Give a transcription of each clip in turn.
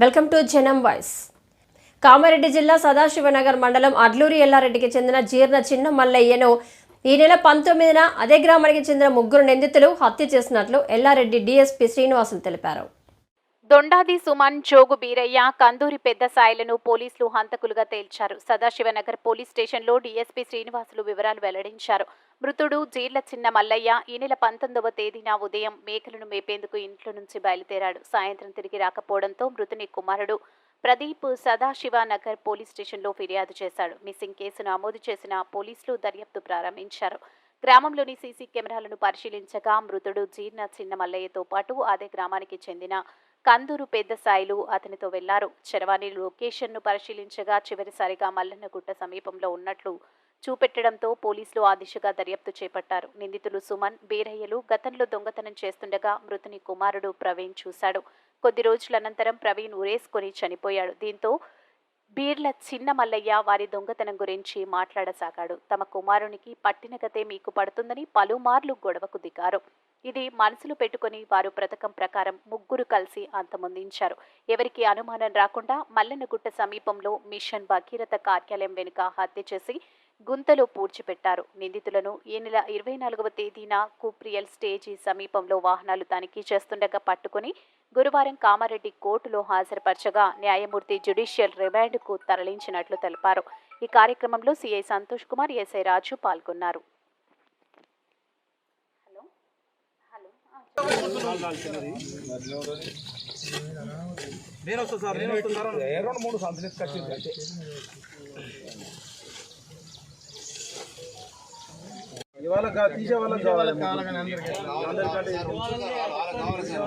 Welcome to Janam voice. Kamareddy జిల్లా సదాశివనగర్ మండలం అడ్లూరి ఎల్లారెడ్డికి చెందిన జీర్ణ చిన్న మల్లయ్యను ఈ నెల పంతొమ్మిదిన అదే గ్రామానికి చెందిన ముగ్గురు నిందితులు హత్య చేసినట్లు ఎల్లారెడ్డి డీఎస్పీ శ్రీనివాసులు తెలిపారు. దొండాది సుమన్ జోగు బీరయ్య కందూరి పెద్ద సాయిలను పోలీసులు హంతకులుగా తేల్చారు. సదాశివనగర్ పోలీస్ స్టేషన్లో డీఎస్పీ శ్రీనివాసులు వివరాలు వెల్లడించారు. మృతుడు జీర్ల చిన్న మల్లయ్య ఈ నెల పంతొమ్మిదవ తేదీన ఉదయం మేకలను మేపేందుకు ఇంట్లో నుంచి బయలుదేరాడు. సాయంత్రం తిరిగి రాకపోవడంతో మృతుని కుమారుడు ప్రదీప్ సదాశివనగర్ పోలీస్ స్టేషన్లో ఫిర్యాదు చేశాడు. మిస్సింగ్ కేసు నమోదు చేసిన పోలీసులు దర్యాప్తు ప్రారంభించారు. గ్రామంలోని సీసీ కెమెరాలను పరిశీలించగా మృతుడు జీర్ణ చిన్న మల్లయ్యతో పాటు అదే గ్రామానికి చెందిన కందూరు పెద్ద సాయిలు అతనితో వెళ్ళారు. చరవాణి లొకేషన్ను పరిశీలించగా చివరిసారిగా మల్లన్నగుట్ట సమీపంలో ఉన్నట్లు చూపెట్టడంతో పోలీసులు ఆ దిశగా దర్యాప్తు చేపట్టారు. నిందితులు సుమన్ బీరయ్యలు గతంలో దొంగతనం చేస్తుండగా మృతుని కుమారుడు ప్రవీణ్ చూశాడు. కొద్ది రోజుల అనంతరం ప్రవీణ్ ఉరేసుకొని చనిపోయాడు. దీంతో బీర్ల చిన్న మల్లయ్య వారి దొంగతనం గురించి మాట్లాడసాగాడు. తమ కుమారునికి పట్టిన గతే మీకు పడుతుందని పలుమార్లు గొడవకు దిగారు. ఇది మనసులు పెట్టుకుని వారు పథకం ప్రకారం ముగ్గురు కలిసి అంతమొందించారు. ఎవరికి అనుమానం రాకుండా మల్లెనగుట్ట సమీపంలో మిషన్ భగీరథ కార్యాలయం వెనుక హత్య చేసి గుంతలో పూడ్చిపెట్టారు. నిందితులను ఈ నెల ఇరవై నాలుగవ తేదీన కూప్రియల్ స్టేజీ సమీపంలో వాహనాలు తనిఖీ చేస్తుండగా పట్టుకుని గురువారం కామారెడ్డి కోర్టులో హాజరుపరచగా న్యాయమూర్తి జ్యుడిషియల్ రిమాండ్కు తరలించినట్లు తెలిపారు. ఈ కార్యక్రమంలో సీఐ సంతోష్ కుమార్ ఎస్ఐ రాజు పాల్గొన్నారు. హలో? హలో? నేను వస్తా సార్ నేను వస్తా సార్. రెండు మూడు సార్లు కట్టింది. ఇవాళ కా- తీసే వాళ్ళకి కావాలి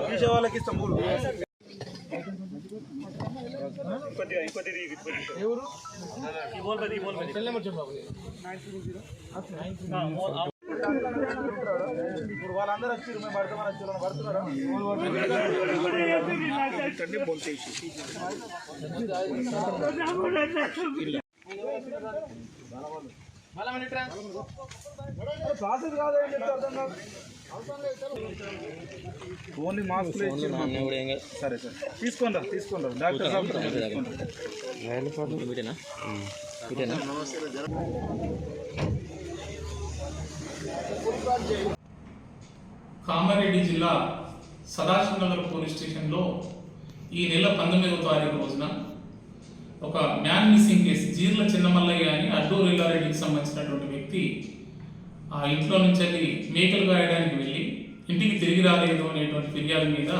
తీసే వాళ్ళకి ఇస్తాం మూడు ఇప్పుడు వాళ్ళందరూ వచ్చి మేము పడతామని వచ్చి వాళ్ళు పడుతున్నారా? ప్రాసెస్ కాదు ఏం చెప్తే అర్థం కాదు. ఓన్లీ మాస్క్ సరే సరే. తీసుకోండి తీసుకోండి డాక్టర్ కామారెడ్డి జిల్లా సదాశివనగర్ పోలీస్ స్టేషన్లో ఈ నెల పంతొమ్మిదవ తారీఖు రోజున ఒక man missing case Jeerla Chinnamallaiah అని అడ్డూరు ఇల్లారెడ్డికి సంబంధించినటువంటి వ్యక్తి ఆ ఇంట్లో నుంచి వెళ్ళి మేకలు కాయడానికి వెళ్ళి ఇంటికి తిరిగి రాలేదు అనేటువంటి ఫిర్యాదు మీద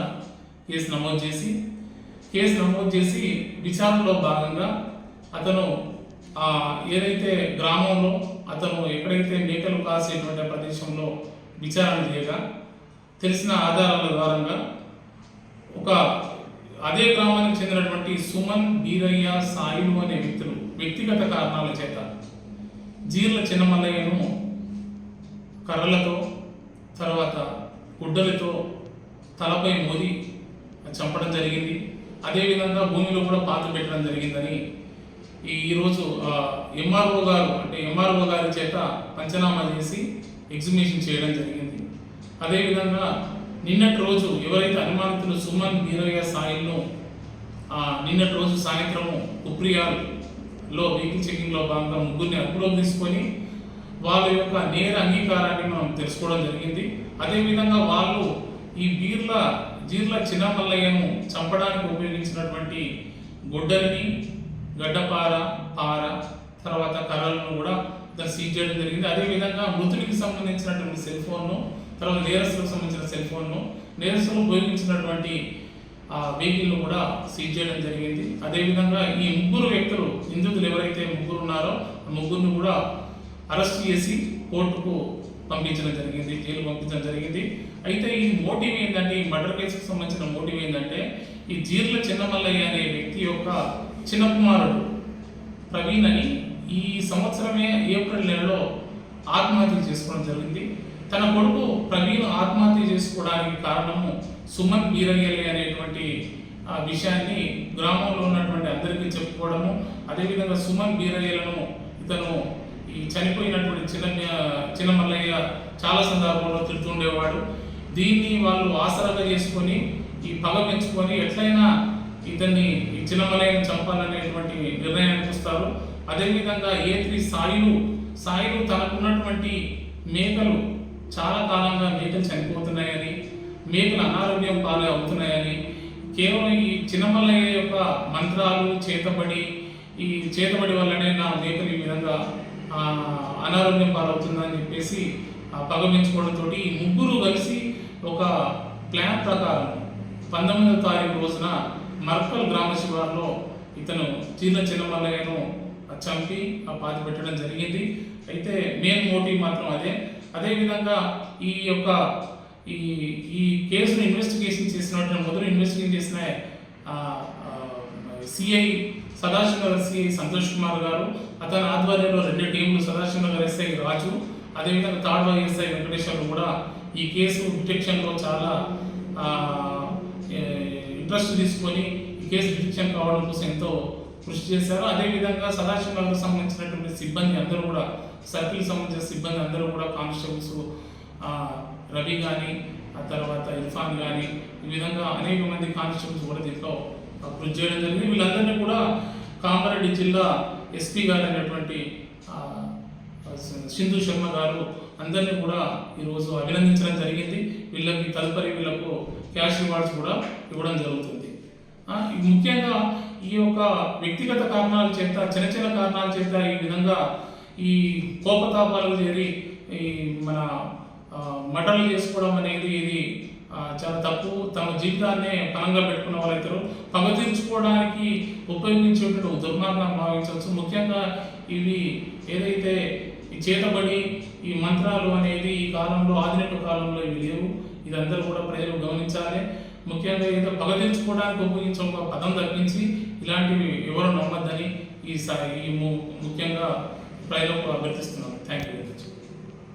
కేసు నమోదు చేసి కేసు నమోదు చేసి విచారణలో భాగంగా అతను ఆ ఏదైతే గ్రామంలో అతను ఎక్కడైతే మేకలు కాసేటువంటి ప్రదేశంలో విచారణ చేయగా తెలిసిన ఆధారాల ద్వారంగా ఒక అదే గ్రామానికి చెందినటువంటి సుమన్ బీరయ్య సాయిలు అనే వ్యక్తులు వ్యక్తిగత కారణాల చేత జీర్ల చిన్నమల్లయ్యను కర్రలతో తర్వాత గుడ్డలతో తలపై మోది చంపడం జరిగింది. అదేవిధంగా భూమిలో కూడా పాత పెట్టడం జరిగిందని ఈరోజు ఎంఆర్ఓ గారు అంటే ఎంఆర్ఓ గారి చేత పంచనామా చేసి ఎగ్జిబిషన్ చేయడం జరిగింది. అదేవిధంగా నిన్నటి రోజు ఎవరైతే అనుమానితులు సుమన్ బీరయ్య సాయిల్ను నిన్నటి రోజు సాయంత్రము కుప్రియాల్లో వెహికల్ చెకింగ్లో భాగంగా ముగ్గురిని అదుపులోకి తీసుకొని వాళ్ళ యొక్క నేర అంగీకారాన్ని మనం తెలుసుకోవడం జరిగింది. అదేవిధంగా వాళ్ళు ఈ బీర్ల జీర్ల చిన్నమల్లయ్యను చంపడానికి ఉపయోగించినటువంటి గుడ్డల్ని గడ్డపార పార తర్వాత కర్రలను కూడా దాన్ని సీజ్ చేయడం జరిగింది. అదేవిధంగా మృతుడికి సంబంధించినటువంటి సెల్ ఫోన్ను తర్వాత నేరస్తులకు సంబంధించిన సెల్ ఫోన్ను నేరస్తులు ఉపయోగించినటువంటి ఆ వెహికల్ను కూడా సీజ్ చేయడం జరిగింది. అదేవిధంగా ఈ ముగ్గురు వ్యక్తులు నిందితులు ఎవరైతే ముగ్గురు ఉన్నారో ఆ ముగ్గురిని కూడా అరెస్ట్ చేసి కోర్టుకు పంపించడం జరిగింది జైలు పంపించడం జరిగింది. అయితే ఈ మోటివ్ ఏంటంటే ఈ మర్డర్ కేసుకు సంబంధించిన మోటివ్ ఏంటంటే ఈ జీర్ల చిన్నమల్లయ్య అనే వ్యక్తి యొక్క చిన్న కుమారుడు ప్రవీణ్ అని ఈ సంవత్సరమే ఏప్రిల్ నెలలో ఆత్మహత్య చేసుకోవడం జరిగింది. తన కొడుకు ప్రవీణ్ ఆత్మహత్య చేసుకోవడానికి కారణము సుమన్ బీరయ్యలి అనేటువంటి ఆ విషయాన్ని గ్రామంలో ఉన్నటువంటి అందరికీ చెప్పుకోవడము. అదేవిధంగా సుమన్ బీరయ్యలను ఇతను ఈ చనిపోయినటువంటి చిన్న చిన్నమల్లయ్య చాలా సందర్భంలో తిడుతుండేవాడు. దీన్ని వాళ్ళు ఆసరాగా చేసుకొని ఈ పగ పెంచుకొని ఎట్లయినా ఇతన్ని ఈ చిన్నమలైన చంపాలనేటువంటి నిర్ణయానికి వస్తారు. అదేవిధంగా ఏ త్రీ సాయిలు సాయిలు తనకున్నటువంటి మేకలు చాలా కాలంగా మేకలు చనిపోతున్నాయని మేకలు అనారోగ్యం పాలు అవుతున్నాయని కేవలం ఈ చిన్నమల్లయ్య యొక్క మంత్రాలు చేతబడి ఈ చేతబడి వల్లనే నా మేకలు ఈ విధంగా అనారోగ్యం పాలవుతుందని చెప్పేసి ఆ పగమించుకోవడంతో ఈ ముగ్గురు కలిసి ఒక ప్లాన్ ప్రకారం పంతొమ్మిదవ తారీఖు రోజున మర్కల్ గ్రామ శివారులో ఇతను చీర్ల చిన్నమల్లయ్యను చంపి ఆ పాతి పెట్టడం జరిగింది. అయితే మెయిన్ మోటివ్ మాత్రం అదే. అదేవిధంగా ఈ యొక్క ఈ ఈ కేసును ఇన్వెస్టిగేషన్ చేసినటువంటి మొదలు ఇన్వెస్టిగేషన్ చేసిన సిఐ సదాశివనగర్ సిఐ సంతోష్ కుమార్ గారు అతని ఆధ్వర్యంలో రెండు టీంలు సదాశివనగర్ ఎస్ఐ రాజు అదేవిధంగా తాడ్వా ఎస్ఐ వెంకటేశ్వర్లు కూడా ఈ కేసు డిటెక్షన్లో చాలా ఇంట్రెస్ట్ తీసుకొని ఈ కేసు డిటెక్షన్ కావడం కోసం ఎంతో కృషి చేశారు. అదేవిధంగా సదాశివాలకు సంబంధించినటువంటి సిబ్బంది అందరూ కూడా సర్కిల్ సంబంధించిన సిబ్బంది అందరూ కూడా కానిస్టేబుల్స్ రవి కానీ ఆ తర్వాత ఇర్ఫాన్ కానీ ఈ విధంగా అనేక మంది కానిస్టేబుల్స్ కూడా దీంట్లో కృషి చేయడం జరిగింది. వీళ్ళందరినీ కూడా కామారెడ్డి జిల్లా ఎస్పీ గారు అయినటువంటి సింధు శర్మ గారు అందరినీ కూడా ఈరోజు అభినందించడం జరిగింది. వీళ్ళకి తదుపరి వీళ్ళకు క్యాష్ రివార్డ్స్ కూడా ఇవ్వడం జరుగుతుంది. ముఖ్యంగా ఈ యొక్క వ్యక్తిగత కారణాల చేత చిన్న చిన్న కారణాల చేత ఈ విధంగా ఈ కోపతాపాలకు చేరి ఈ మన ఆ, మటన్లు చేసుకోవడం అనేది ఇది చాలా తప్పు. తమ జీవితాన్నే పనంగా పెట్టుకున్న వాళ్ళైతారు. పగ తీర్చుకోవడానికి ఉపయోగించేటువంటి దుర్మార్గం భావించవచ్చు. ముఖ్యంగా ఇవి ఏదైతే చేతబడి ఈ మంత్రాలు అనేది ఈ కాలంలో ఆధునిక కాలంలో ఇవి లేవు. ఇది అందరూ కూడా ప్రజలు గమనించాలి. ముఖ్యంగా ఏదో పగ తీర్చుకోవడానికి ఉపయోగించే ఒక పదం తగ్గించి ఇలాంటివి ఎవరు నమ్మద్దని ఈ ఈ ము- ముఖ్యంగా ప్రజలకు అభ్యర్థిస్తున్నాను థ్యాంక్ యూ